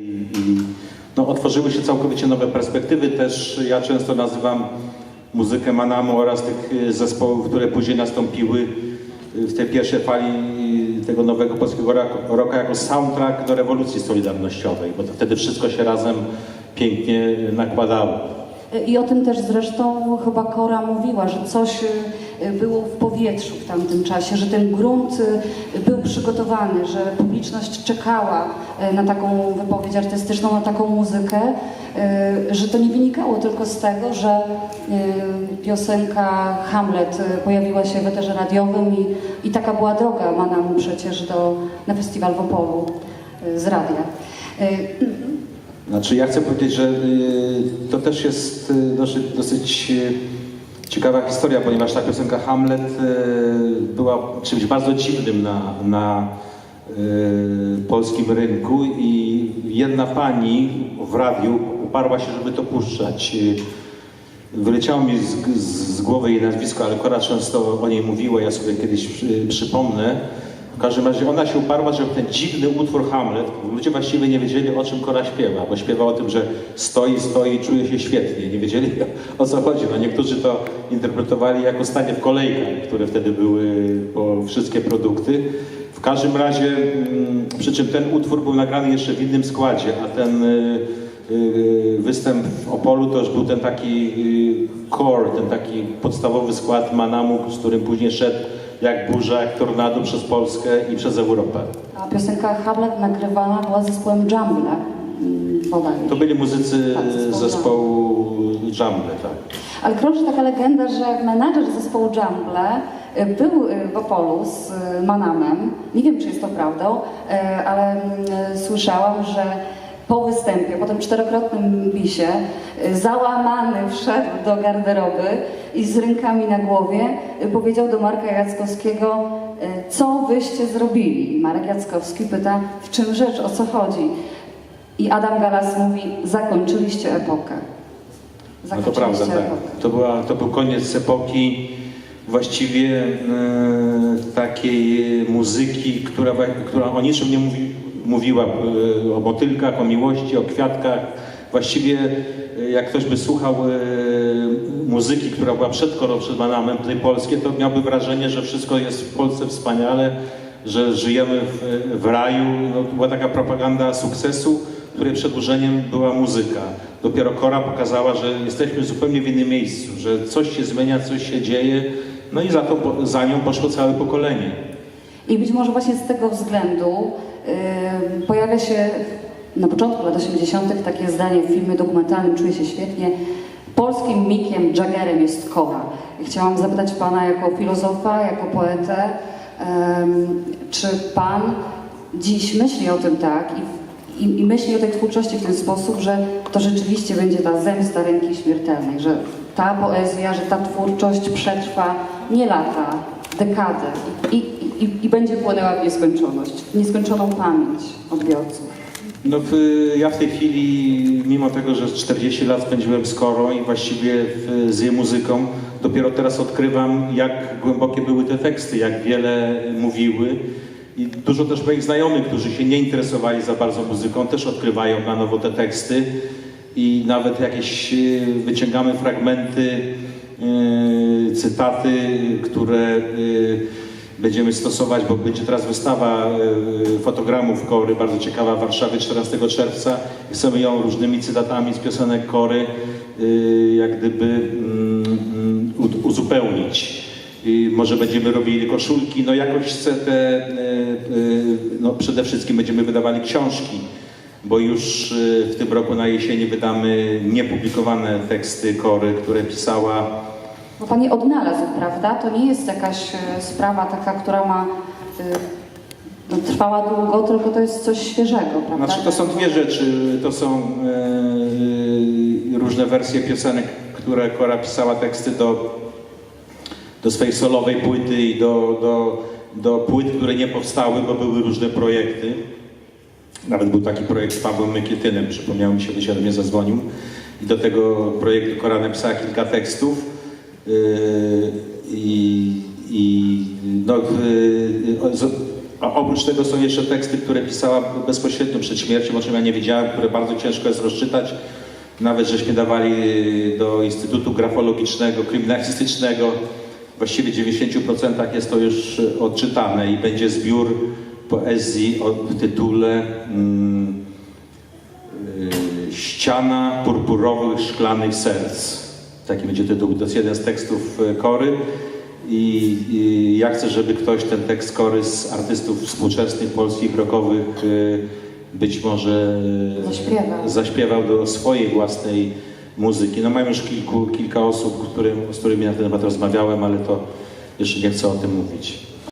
I, no, otworzyły się całkowicie nowe perspektywy. Też ja często nazywam muzykę Manamu oraz tych y, zespołów, które później nastąpiły y, w tej pierwszej fali y, tego nowego polskiego roku, jako soundtrack do rewolucji solidarnościowej, bo to wtedy wszystko się razem pięknie nakładało. I o tym też zresztą chyba Kora mówiła, że coś y, było w powietrzu w tamtym czasie, że ten grunt y, był przygotowany, że publiczność czekała y, na taką wypowiedź artystyczną, na taką muzykę, że to nie wynikało tylko z tego, że piosenka Hamlet pojawiła się w eterze radiowym i, i taka była droga Manamu przecież do, na festiwal w Opolu z radia. Znaczy ja chcę powiedzieć, że y, to też jest y, dosyć, dosyć y, ciekawa historia, ponieważ ta piosenka Hamlet była czymś bardzo dziwnym na, na polskim rynku i jedna pani w radiu uparła się, żeby to puszczać. Wyleciało mi z, z, głowy jej nazwisko, ale Kora często o niej mówiła, ja sobie kiedyś przy, przypomnę. W każdym razie ona się uparła, że ten dziwny utwór Hamlet, ludzie właściwie nie wiedzieli o czym Kora śpiewa, bo śpiewa o tym, że stoi, stoi czuje się świetnie. Nie wiedzieli o co chodzi. No niektórzy to interpretowali jako stanie w kolejkach, które wtedy były po wszystkie produkty. W każdym razie, mm, przy czym ten utwór był nagrany jeszcze w innym składzie, a ten y, y, występ w Opolu to już był ten taki y, core, ten taki podstawowy skład Manamu, z którym później szedł jak burza, jak tornado przez Polskę i przez Europę. A piosenka Hamlet nagrywana była zespołem Jumble, mm, bodajże. To byli muzycy Tak, zespołu zespołu Jumble, tak. Ale krąży taka legenda, że menadżer zespołu Jumble y, był y, w Opolu z y, Manamem. Nie wiem, czy jest to prawdą, ale mm, słyszałam, że po występie, po tym czterokrotnym bisie, y, załamany wszedł do garderoby i z rękami na głowie powiedział do Marka Jackowskiego, y, co wyście zrobili? Marek Jackowski pyta, w czym rzecz, o co chodzi? I Adam Galas mówi, zakończyliście epokę. No to prawda, Zakończyliście tak. epokę. To, była, to był koniec epoki właściwie e, takiej muzyki, która, która o niczym nie mówi, mówiła, e, o motylkach, o miłości, o kwiatkach. Właściwie e, jak ktoś by słuchał e, muzyki, która była przed przed tej to miałby wrażenie, że wszystko jest w Polsce wspaniale, że żyjemy w, w raju. No, była taka propaganda sukcesu, której przedłużeniem była muzyka. Dopiero Kora pokazała, że jesteśmy zupełnie w innym miejscu, że coś się zmienia, coś się dzieje, no i za, to, za nią poszło całe pokolenie. I być może właśnie z tego względu pojawia się na początku lat 80. takie zdanie w filmie dokumentalnym Czuję się świetnie. Polskim Mickiem Jaggerem jest Kora. I chciałam zapytać Pana jako filozofa, jako poetę, czy Pan dziś myśli o tym tak i, i, i myśli o tej twórczości w ten sposób, że to rzeczywiście będzie ta zemsta ręki śmiertelnej, że ta poezja, że ta twórczość przetrwa nie lata, dekadę i, i, i, będzie płynęła w nieskończoność, w nieskończoną pamięć odbiorców. No, w, ja w tej chwili, mimo tego, że 40 lat spędziłem z Korą i właściwie w, z jej muzyką, dopiero teraz odkrywam, jak głębokie były te teksty, jak wiele mówiły. I dużo też moich znajomych, którzy się nie interesowali za bardzo muzyką, też odkrywają na nowo te teksty. I nawet jakieś e, wyciągamy fragmenty, e, cytaty, które e, będziemy stosować, bo będzie teraz wystawa e, fotogramów Kory, bardzo ciekawa w Warszawie 14 czerwca. Chcemy ją różnymi cytatami z piosenek Kory e, jak gdyby mm, mm, uzupełnić. I może będziemy robili koszulki, no jakoś chcę te, no przede wszystkim będziemy wydawali książki, bo już w tym roku na jesieni wydamy niepublikowane teksty Kory, które pisała Bo Pani odnalazł, prawda? To nie jest jakaś e, sprawa taka, która ma e, no, trwała długo, tylko to jest coś świeżego, prawda? Znaczy to są dwie rzeczy. To są e, różne wersje piosenek, które Kora pisała teksty do, do swojej solowej płyty i do, do, do płyt, które nie powstały, bo były różne projekty. Nawet był taki projekt z Pawłem Mykietynem, przypomniał mi się, że mnie zadzwonił. I do tego projektu Kora napisała kilka tekstów. Yy, I, i no, A oprócz tego są jeszcze teksty, które pisała bezpośrednio przed śmiercią, o czym ja nie wiedziałem, które bardzo ciężko jest rozczytać. Nawet żeśmy dawali do Instytutu Grafologicznego, Kryminalistycznego. Właściwie w 90% jest to już odczytane i będzie zbiór poezji o tytule mm, y, Ściana purpurowych szklanych serc. Taki będzie tytuł. To jest jeden z tekstów y, Kory. I, I ja chcę, żeby ktoś ten tekst Kory z artystów współczesnych, polskich, rockowych y, być może y, Zaśpiewał. zaśpiewał do swojej własnej muzyki. No mam już kilku, kilka osób, którym, z którymi na ten temat rozmawiałem, ale to jeszcze nie chcę o tym mówić.